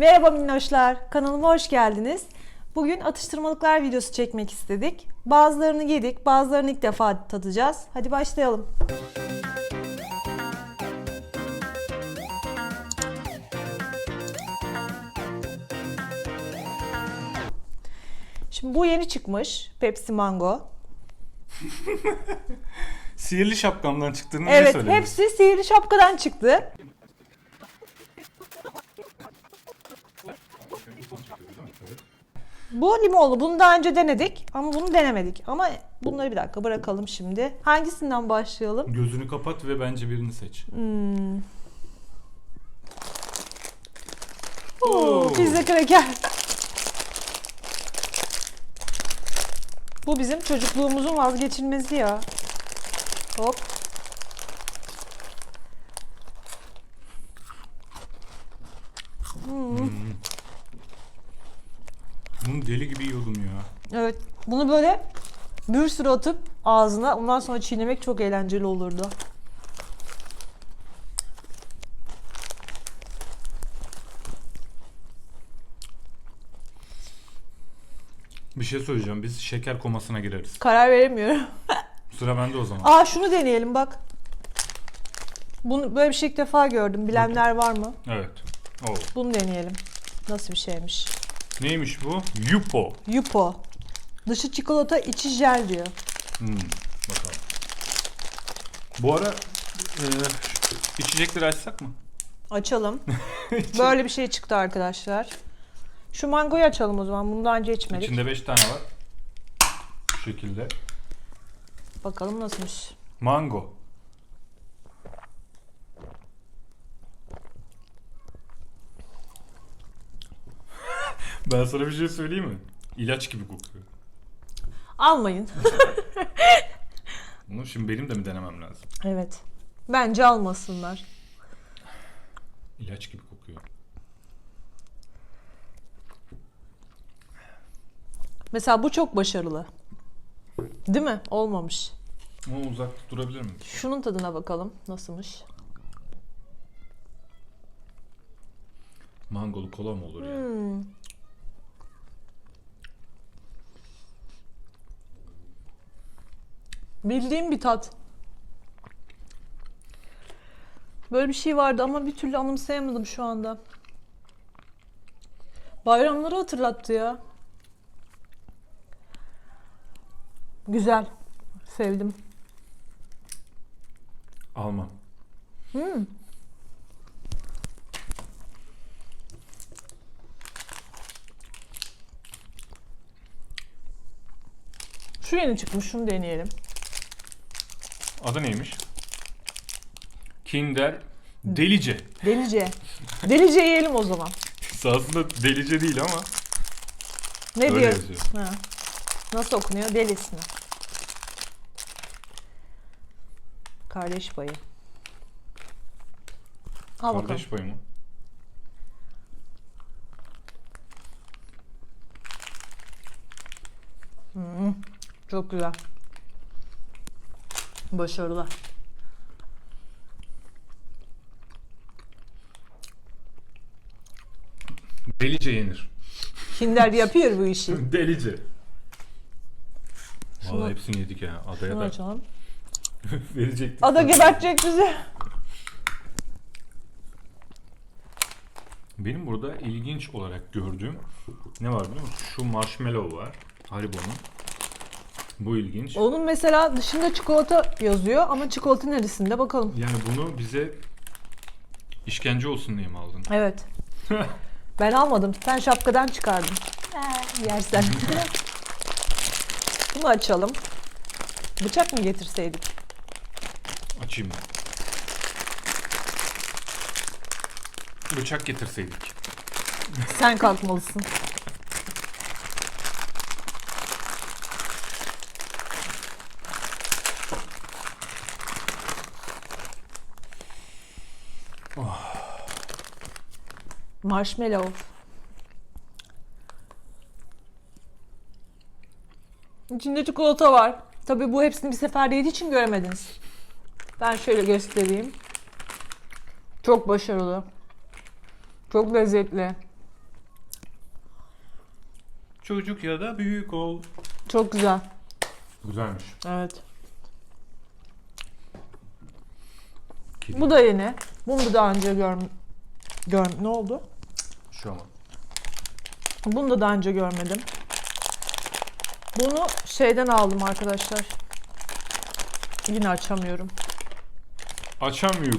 Merhaba minnoşlar, kanalıma hoş geldiniz. Bugün atıştırmalıklar videosu çekmek istedik. Bazılarını yedik, bazılarını ilk defa tadacağız. Hadi başlayalım. Şimdi bu yeni çıkmış, Pepsi Mango. Sihirli şapkamdan çıktığını Evet, söyledin? hepsi sihirli şapkadan çıktı. Bu limonlu. Bunu daha önce denedik ama bunu denemedik. Ama bunları bir dakika bırakalım şimdi. Hangisinden başlayalım? Gözünü kapat ve bence birini seç. Hmm. Oo. Oo, pizza kraker. Bu bizim çocukluğumuzun vazgeçilmezi ya. Hop. Bunu deli gibi yiyordum ya. Evet. Bunu böyle bir sürü atıp ağzına ondan sonra çiğnemek çok eğlenceli olurdu. Bir şey söyleyeceğim. Biz şeker komasına gireriz. Karar veremiyorum. Sıra bende o zaman. Aa şunu deneyelim bak. Bunu böyle bir şey ilk defa gördüm. Bilenler var mı? Evet. Oo. Bunu deneyelim. Nasıl bir şeymiş? Neymiş bu? Yupo. Yupo. Dışı çikolata, içi jel diyor. Hmm, bakalım. Bu ara e, şu içecekleri açsak mı? Açalım. Böyle bir şey çıktı arkadaşlar. Şu mangoyu açalım o zaman. Bunu daha önce içmedik. İçinde 5 tane var. Bu şekilde. Bakalım nasılmış. Mango. ben sana bir şey söyleyeyim mi? İlaç gibi kokuyor. Almayın. Bunu şimdi benim de mi denemem lazım? evet. Bence almasınlar. İlaç gibi kokuyor. Mesela bu çok başarılı. Değil mi? Olmamış. Ama uzakta durabilir mi? Şunun tadına bakalım. Nasılmış? Mangolu kola mı olur ya? Hmm. Bildiğim bir tat. Böyle bir şey vardı ama bir türlü anımsayamadım şu anda. Bayramları hatırlattı ya. Güzel. Sevdim. Almam. Hmm. Şu yeni çıkmış. Şunu deneyelim. Adı neymiş? Kinder Delice. Delice. Delice yiyelim o zaman. Aslında delice değil ama Ne Öyle diyor? yazıyor. Ha. Nasıl okunuyor? Delis mi? Kardeş payı. Al bakalım. kardeş payı mı? Çok güzel. Başarılı. Delice yenir. Kinder yapıyor bu işi. Delice. Şunu- Vallahi hepsini yedik ya. Adaya Şunu da açalım. verecektik. Ada gebertecek bizi. Benim burada ilginç olarak gördüğüm ne var biliyor musun? Şu marshmallow var. Haribo'nun. Bu ilginç. Onun mesela dışında çikolata yazıyor ama çikolata neresinde bakalım. Yani bunu bize işkence olsun diye mi aldın? Evet. Ben almadım. Sen şapkadan çıkardın. Ee, yersen. Bunu açalım. Bıçak mı getirseydik? Açayım ben. Bıçak getirseydik. Sen kalkmalısın. Marshmallow. İçinde çikolata var. Tabii bu hepsini bir seferde yediği için göremediniz. Ben şöyle göstereyim. Çok başarılı. Çok lezzetli. çocuk ya da büyük ol. Çok güzel. Güzelmiş. Evet. Kedi. Bu da yeni. Bunu da daha önce gör... gör... Ne oldu? Şu ama. Bunu da daha önce görmedim. Bunu şeyden aldım arkadaşlar. Yine açamıyorum. Açamıyor.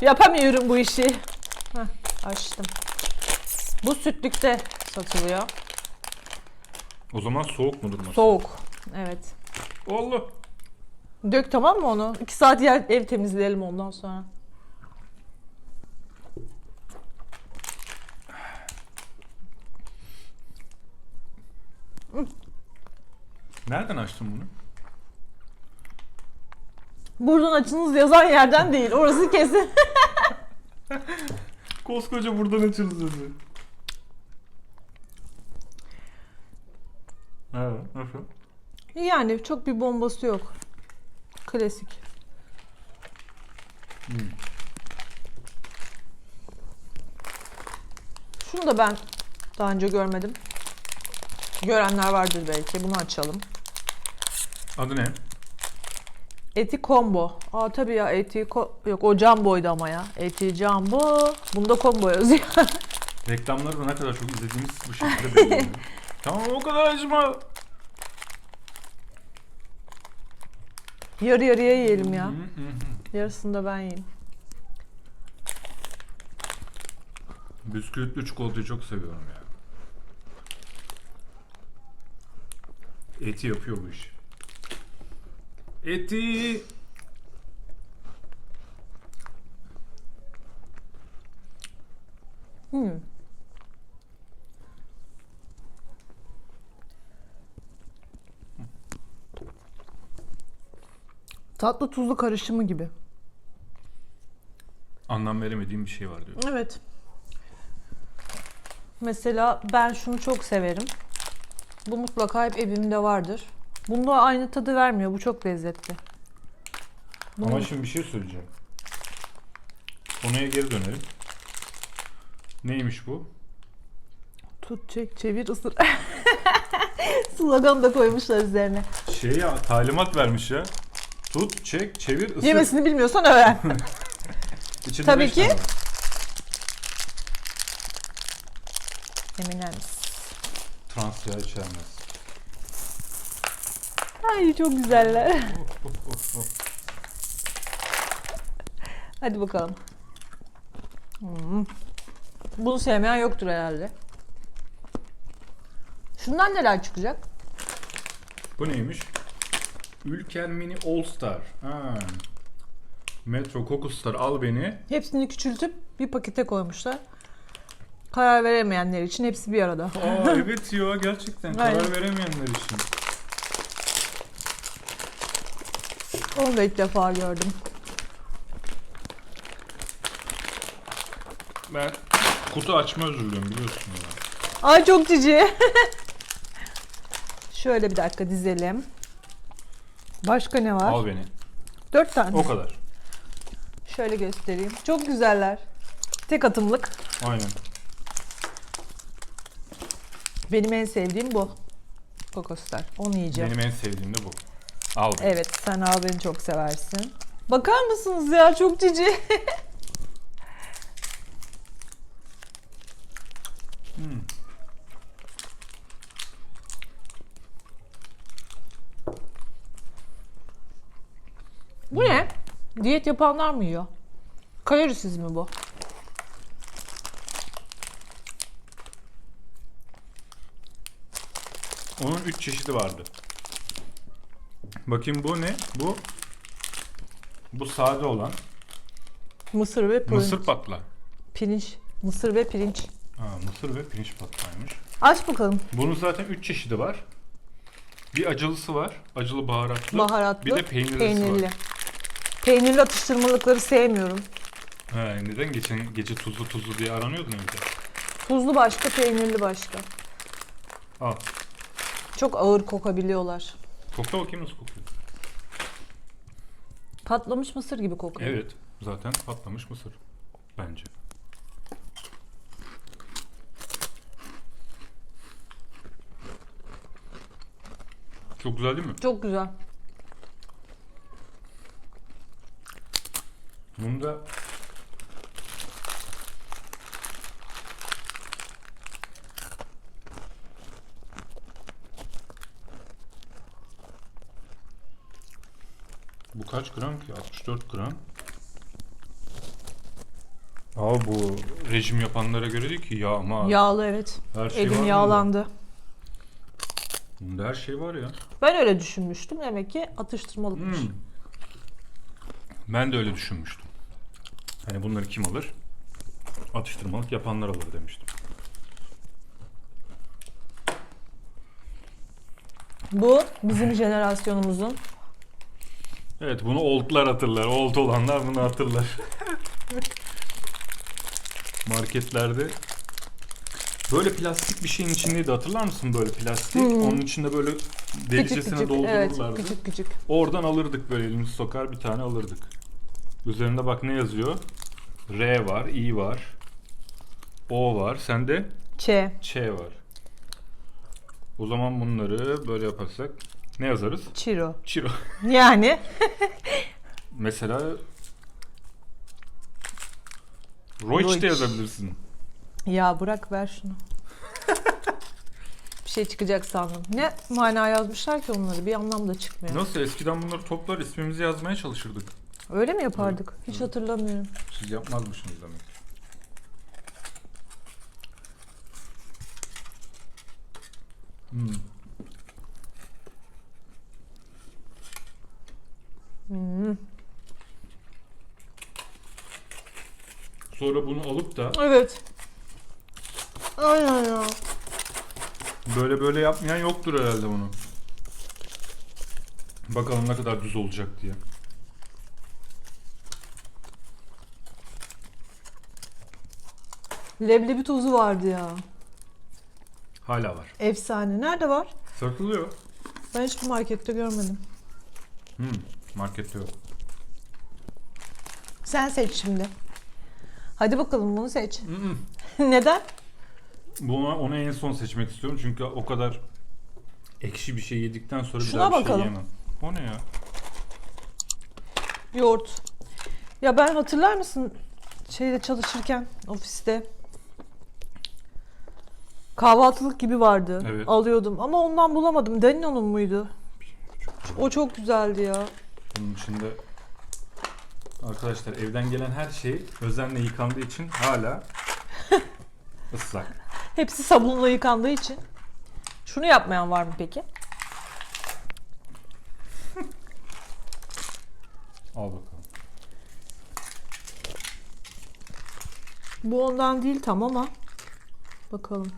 Yapamıyorum bu işi. Heh, açtım. Bu sütlükte satılıyor. O zaman soğuk mudur masa? Soğuk. Evet. Allah. Dök tamam mı onu? 2 saat yer ev temizleyelim ondan sonra. Nereden açtın bunu? Buradan açınız yazan yerden değil. Orası kesin. Koskoca buradan açılır sözü. Evet, nasıl? yani çok bir bombası yok. Klasik. Hmm. Şunu da ben daha önce görmedim. Görenler vardır belki. Bunu açalım. Adı ne? Eti combo. Aa tabii ya eti yok o jumbo'ydu ama ya. Eti jumbo. Bunda combo yazıyor. Reklamları da ne kadar çok izlediğimiz bu şekilde belli. tamam o kadar acıma. Yarı yarıya yiyelim ya. Yarısını da ben yiyeyim. Bisküvitli çikolatayı çok seviyorum ya. Eti yapıyor bu iş. Eti. Hmm. Tatlı tuzlu karışımı gibi. Anlam veremediğim bir şey var diyor. Evet. Mesela ben şunu çok severim. Bu mutlaka hep evimde vardır. Bunda aynı tadı vermiyor. Bu çok lezzetli. Bunu- Ama şimdi bir şey söyleyeceğim. Konuya geri dönelim. Neymiş bu? Tut, çek, çevir, ısır. Slogan da koymuşlar üzerine. Şey ya talimat vermiş ya. Tut, çek, çevir, ısır. Yemesini bilmiyorsan öğren. İçinde Tabii ki. tane var. Eminens. Trans yağ içermez. Ay çok güzeller. Hadi bakalım. Hmm. Bunu sevmeyen yoktur herhalde. Şundan neler çıkacak? Bu neymiş? Ülker Mini All Star. Ha. Metro Coco Star al beni. Hepsini küçültüp bir pakete koymuşlar. Karar veremeyenler için hepsi bir arada. Aa evet ya gerçekten Aynen. karar veremeyenler için. Onu da ilk defa gördüm. Ben kutu açma özür diliyorum biliyorsun ya. Ay çok cici. Şöyle bir dakika dizelim. Başka ne var? Al beni. Dört tane. O kadar. Şöyle göstereyim. Çok güzeller. Tek atımlık. Aynen. Benim en sevdiğim bu. Kokostar. Onu yiyeceğim. Benim en sevdiğim de bu. Al beni. Evet sen al beni çok seversin. Bakar mısınız ya çok cici. Hmm. bu ne? Diyet yapanlar mı yiyor? Kalorisiz mi bu? Onun üç çeşidi vardı. Bakayım bu ne? Bu bu sade olan Mısır ve pirinç. mısır patla. Pirinç. Mısır ve pirinç. Ha, mısır ve pirinç patlaymış. Aç bakalım. Bunun zaten üç çeşidi var. Bir acılısı var. Acılı baharatlı. Baharatlı. Bir de peynirlisi Peynirli. var. Peynirli atıştırmalıkları sevmiyorum. Ha, neden geçen gece tuzlu tuzlu diye aranıyordun evde? Tuzlu başka, peynirli başka. Al. Çok ağır kokabiliyorlar. Kokla bakayım nasıl kokuyor. Patlamış mısır gibi kokuyor. Evet. Zaten patlamış mısır. Bence. Çok güzel değil mi? Çok güzel. Bunda Bu kaç gram ki? 64 gram. Aa bu rejim yapanlara göre değil ki yağ ama Yağlı evet. her şey var Elim bunda. yağlandı. Bunda her şey var ya. Ben öyle düşünmüştüm. Demek ki atıştırmalıkmış. Hmm. Ben de öyle düşünmüştüm. Hani bunları kim alır? Atıştırmalık yapanlar alır demiştim. Bu bizim jenerasyonumuzun. Evet bunu oldlar hatırlar. Old olanlar bunu hatırlar. Marketlerde böyle plastik bir şeyin içindeydi hatırlar mısın böyle plastik? Hmm. Onun içinde böyle delicesine Küçük doldururlardı. Evet küçük küçük. Oradan alırdık böyle elimizi sokar bir tane alırdık. Üzerinde bak ne yazıyor? R var, I var, O var. Sende Ç. Ç var. O zaman bunları böyle yaparsak ne yazarız? Çiro. Çiro. Yani. Mesela Roiç. de yazabilirsin. Ya bırak ver şunu. bir şey çıkacak sandım. Ne mana yazmışlar ki onları? Bir anlam da çıkmıyor. Nasıl eskiden bunları toplar ismimizi yazmaya çalışırdık. Öyle mi yapardık? Hiç Evet. hatırlamıyorum. Siz yapmazmışsınız demek. Hmm. Sonra bunu alıp da Evet. Aynen ya. böyle böyle yapmayan yoktur herhalde bunu. Bakalım ne kadar düz olacak diye. Leblebi tozu vardı ya. Hala var. Efsane. Nerede var? Satılıyor. Ben hiçbir markette görmedim. Hmm, markette yok. Sen seç şimdi. Hadi bakalım bunu seç. Neden? Bunu onu en son seçmek istiyorum çünkü o kadar ekşi bir şey yedikten sonra bir Şuna daha bir bakalım. şey yemem. O ne ya? Yoğurt. Ya ben hatırlar mısın şeyde çalışırken ofiste kahvaltılık gibi vardı. Evet. Alıyordum ama ondan bulamadım. Danino'nun muydu? O çok güzeldi ya. Bunun içinde arkadaşlar evden gelen her şey özenle yıkandığı için hala ıslak. Hepsi sabunla yıkandığı için. Şunu yapmayan var mı peki? Al bakalım. Bu ondan değil tam ama bakalım.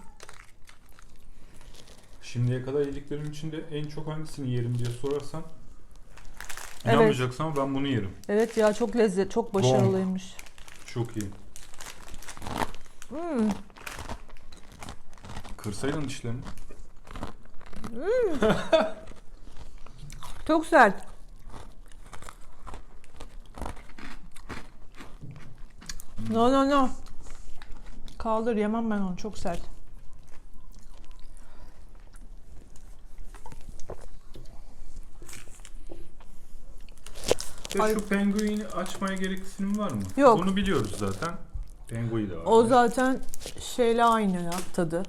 Şimdiye kadar yediklerim içinde en çok hangisini yerim diye sorarsan Evet. inanmayacaksın ama ben bunu yerim. Evet ya çok lezzet, çok başarılıymış. Çok iyi. Hmm. Kırsaydın dişlerini. Çok sert. No no no. Kaldır yemem ben onu çok sert. Ay. şu penguini açmaya gereksinim var mı? Yok. Bunu biliyoruz zaten. Pengui de var. O zaten şeyle aynı ya tadı.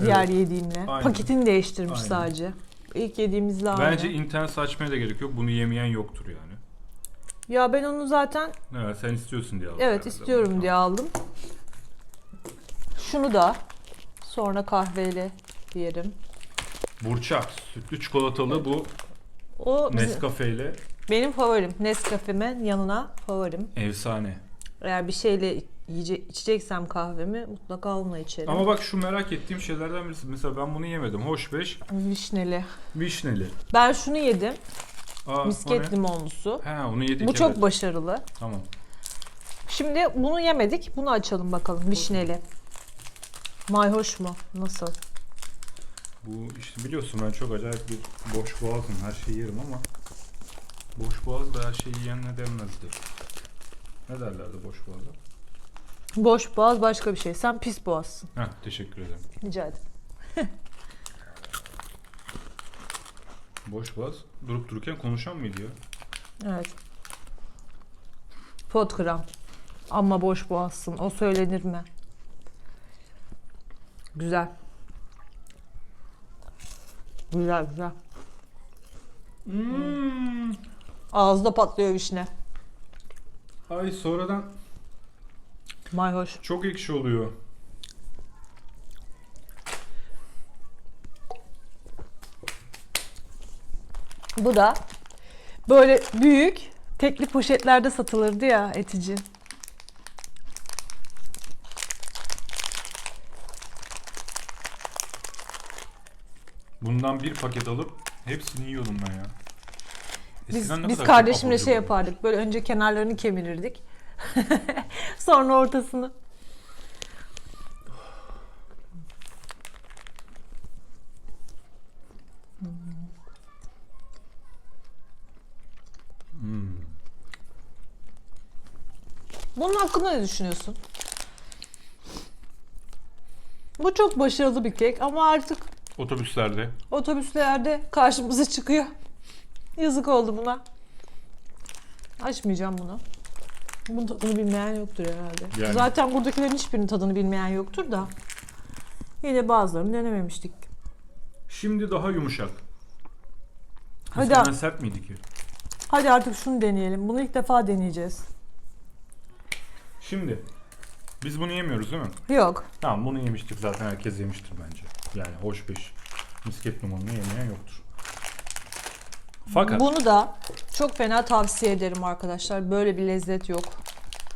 Diğer yediğimle. Aynen. Paketini değiştirmiş Aynen. sadece. İlk yediğimizle aynı. Bence internet açmaya da gerek yok. Bunu yemeyen yoktur yani. Ya ben onu zaten Evet sen istiyorsun diye aldın evet herhalde. istiyorum diye aldım. Şunu da sonra kahveyle yerim. Burçak, sütlü çikolatalı bu O bizim- Nescafe ile benim favorim. Nescafe'min yanına favorim. efsane. Eğer bir şeyle yiyece, içeceksem kahvemi mutlaka onunla içerim. Ama bak şu merak ettiğim şeylerden birisi. Mesela ben bunu yemedim. Hoş beş, Vişneli. vişneli. Ben şunu yedim. Aa, Misket limonlusu. He onu yedik Bu çok evet. başarılı. Tamam. Şimdi bunu yemedik. Bunu açalım bakalım. Vişneli. Mayhoş mu? Nasıl? Bu işte biliyorsun ben çok acayip bir boş boğazım. Her şeyi yerim ama boş boğaz da her şeyi yiyen ne denmezdi. Ne derlerdi boş boğaza? Boş boğaz başka bir şey. Sen pis boğazsın. Heh teşekkür ederim. Rica ederim. Boş boğaz. Durup dururken konuşan mıydı ya? Evet. Pot kıran. Ama boş boğazsın. O söylenir mi? Güzel. Güzel güzel. Hmm. Ağızda patlıyor vişne. Ay sonradan Mayhoş. çok ekşi oluyor. Bu da böyle büyük tekli poşetlerde satılırdı ya etici. Bundan bir paket alıp hepsini yiyordum ben ya. Biz, Eskiden ne biz kadar kardeşimle şey cubur yapardık. Böyle önce kenarlarını kemirirdik. Sonra ortasını. Hmm. Bunun hakkında ne düşünüyorsun? Bu çok başarılı bir kek ama artık Otobüslerde. otobüslerde karşımıza çıkıyor. Yazık oldu buna. Açmayacağım bunu. Bunun tadını bilmeyen yoktur herhalde. Yani. Zaten buradakilerin hiçbirinin tadını bilmeyen yoktur da. Yine bazılarını denememiştik. Şimdi daha yumuşak. Hadi Eskiden sert miydi ki? Hadi artık şunu deneyelim. Bunu ilk defa deneyeceğiz. Şimdi biz bunu yemiyoruz değil mi? Yok. Tamam bunu yemiştik zaten herkes yemiştir bence. Yani hoş beş misket numarını yemeyen yoktur. Fakat Bunu da çok fena tavsiye ederim arkadaşlar. Böyle bir lezzet yok.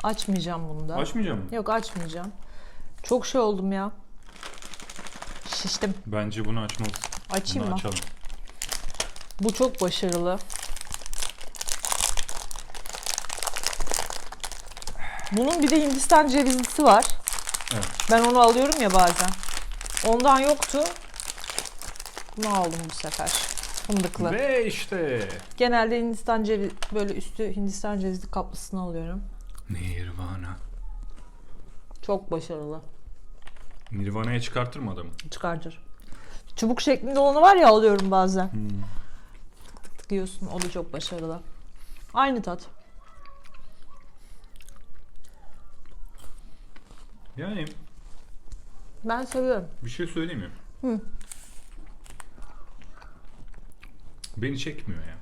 Açmayacağım bunu da. açmayacağım mı? Yok açmayacağım. Çok şey oldum ya. Şiştim. Bence bunu açmalısın. Açayım Bunu mı? açalım. Bu çok başarılı. Bunun bir de Hindistan cevizlisi var. Evet. Ben onu alıyorum ya bazen. Ondan yoktu. Bunu aldım bu sefer. Fındıklı. Ve işte Genelde Hindistan ceviz böyle üstü Hindistan cevizli kaplısını alıyorum. Nirvana. Çok başarılı. Nirvana'ya çıkartır mı adamı? Çıkartır. Çubuk şeklinde olanı var ya alıyorum bazen. Hmm. Tık tık yiyorsun. O da çok başarılı. Aynı tat. Yani Ben seviyorum. bir şey söyleyeyim mi? Hı. Beni çekmiyor ya.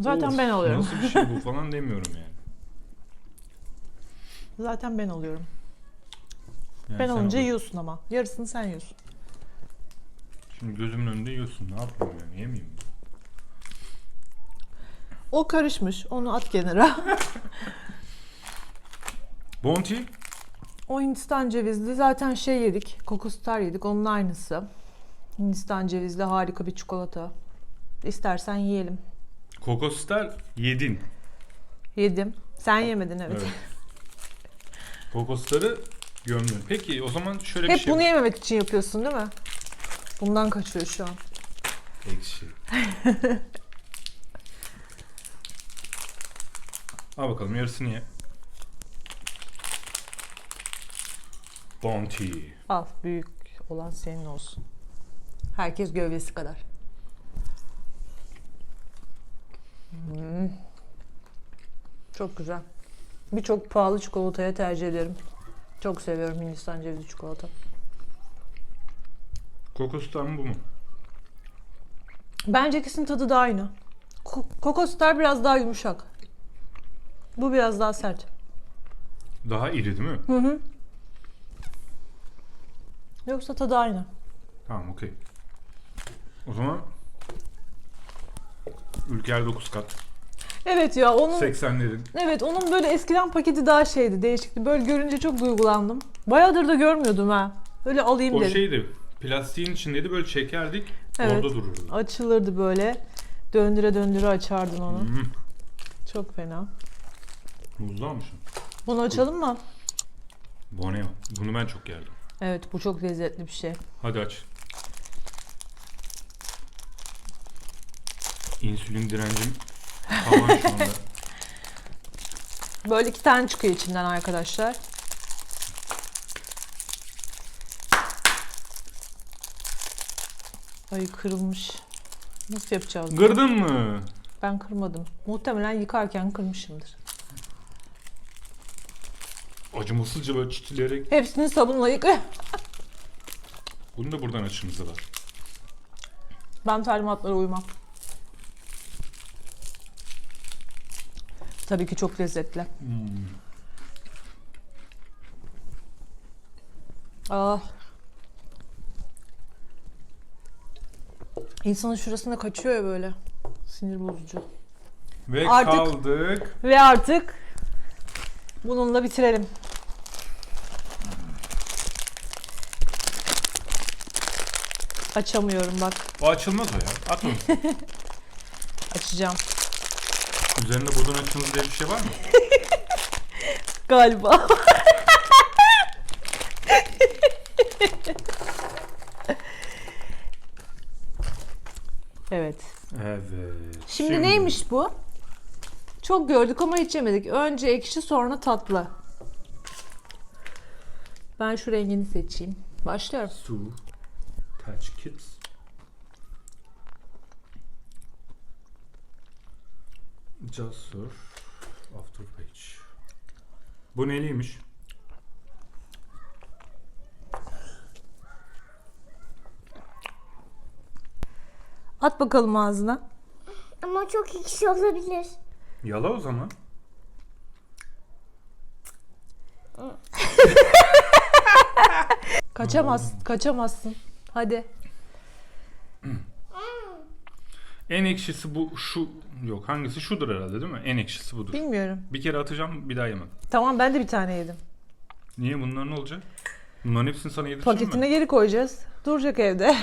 Zaten Of, ben alıyorum. Nasıl bir şey bu falan demiyorum yani. Zaten ben alıyorum. Yani ben sen alınca yiyorsun ama. Yarısını sen yiyorsun. Şimdi gözümün önünde yiyorsun. Ne yapayım yani? Yemeyeyim mi? O karışmış. Onu at kenara. Bounty? o Hindistan cevizli zaten şey yedik. Kokostar yedik. Onun aynısı. Hindistan cevizli harika bir çikolata. İstersen yiyelim. Kokostar yedin. Yedim. Sen yemedin evet. Evet. Kokosları gömdün. Peki o zaman şöyle bir Hep şey bunu var. yememek için yapıyorsun değil mi? Bundan kaçıyor şu an. Ekşi. Al bakalım yarısını ye. Bounty. Al büyük olan senin olsun. Herkes gövdesi kadar. Hmm. Çok güzel. Birçok pahalı çikolataya tercih ederim. Çok seviyorum Hindistan cevizi çikolata. Kokostar mı bu mu? Bence ikisinin tadı da aynı. Ko- Kokostar biraz daha yumuşak. Bu biraz daha sert. Daha iri değil mi? Hı hı. Yoksa tadı aynı. Tamam okey. O zaman Ülker 9 kat. Evet ya onun 80'lerin. Evet onun böyle eskiden paketi daha şeydi değişikti. Böyle görünce çok duygulandım. Bayağıdır da görmüyordum ha. Öyle alayım O dedim. şeydi. Plastiğin içindeydi böyle çekerdik. Evet. Orada dururdu. Açılırdı böyle. Döndüre döndüre açardın onu. Hmm. Çok fena. Muzlu almışım. Bunu açalım mı? Boneo. Bunu ben çok yerdim. Evet bu çok lezzetli bir şey. Hadi aç. İnsülin direncim tavan şu anda. Böyle iki tane çıkıyor içinden arkadaşlar. Ay kırılmış. Nasıl yapacağız? Kırdın mı? Ben kırmadım. Muhtemelen yıkarken kırmışımdır. Acımasızca böyle çitileyerek. Hepsini sabunla yıka. Bunun da buradan açımızı var. Ben talimatlara uymam. Tabii ki çok lezzetli. Hmm. Ah. İnsanın şurasında kaçıyor ya böyle. Sinir bozucu. Ve Artık- kaldık. Ve artık bununla bitirelim. Açamıyorum bak. O açılmaz o ya. At onu. Açacağım. Üzerinde buradan açınız diye bir şey var mı? Galiba. evet. Evet. Şimdi, neymiş bu? Çok gördük ama hiç yemedik. Önce ekşi sonra tatlı. Ben şu rengini seçeyim. Başlıyorum. Su. Touch Kids. Just Surf. After Page. Bu neliymiş? At bakalım ağzına. Ama çok ekşi olabilir. Yala o zaman. Kaçamaz, kaçamazsın. Hadi. En ekşisi bu şu yok hangisi şudur herhalde değil mi? En ekşisi budur. Bilmiyorum. Bir kere atacağım bir daha yemem. Tamam ben de bir tane yedim. Niye bunlar ne olacak? Bunların hepsini sana yedireceğim Paketine mi? geri koyacağız. Duracak evde.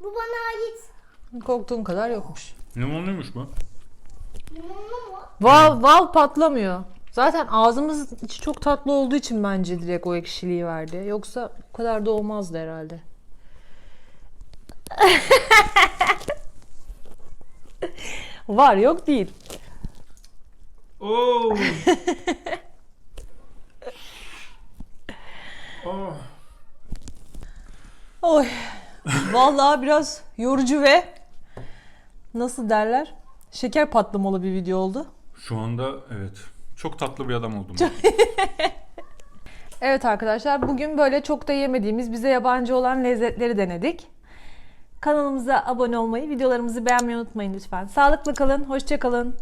Bu bana ait. Korktuğun kadar yokmuş. Limonluymuş bu. Limonlu mu? Val, val patlamıyor. Zaten ağzımız içi çok tatlı olduğu için bence direkt o ekşiliği verdi. Yoksa bu kadar da olmazdı herhalde. Var yok değil. Oo. oh. Oy. Vallahi biraz yorucu ve nasıl derler? Şeker patlamalı bir video oldu. Şu anda evet. Çok tatlı bir adam oldum. Evet arkadaşlar bugün böyle çok da yemediğimiz bize yabancı olan lezzetleri denedik. Kanalımıza abone olmayı, videolarımızı beğenmeyi unutmayın lütfen. Sağlıklı kalın, hoşça kalın.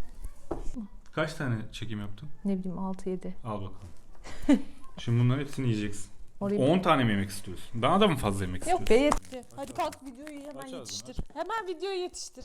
Kaç tane çekim yaptın? Ne bileyim 6-7. Al bakalım. Şimdi bunların hepsini yiyeceksin. Orayı 10 tane mi yemek istiyorsun? Daha da mı fazla yemek Yok istiyorsun? be yetti. Hadi kalk videoyu hemen Aç ağzını, yetiştir. Hemen videoyu yetiştir.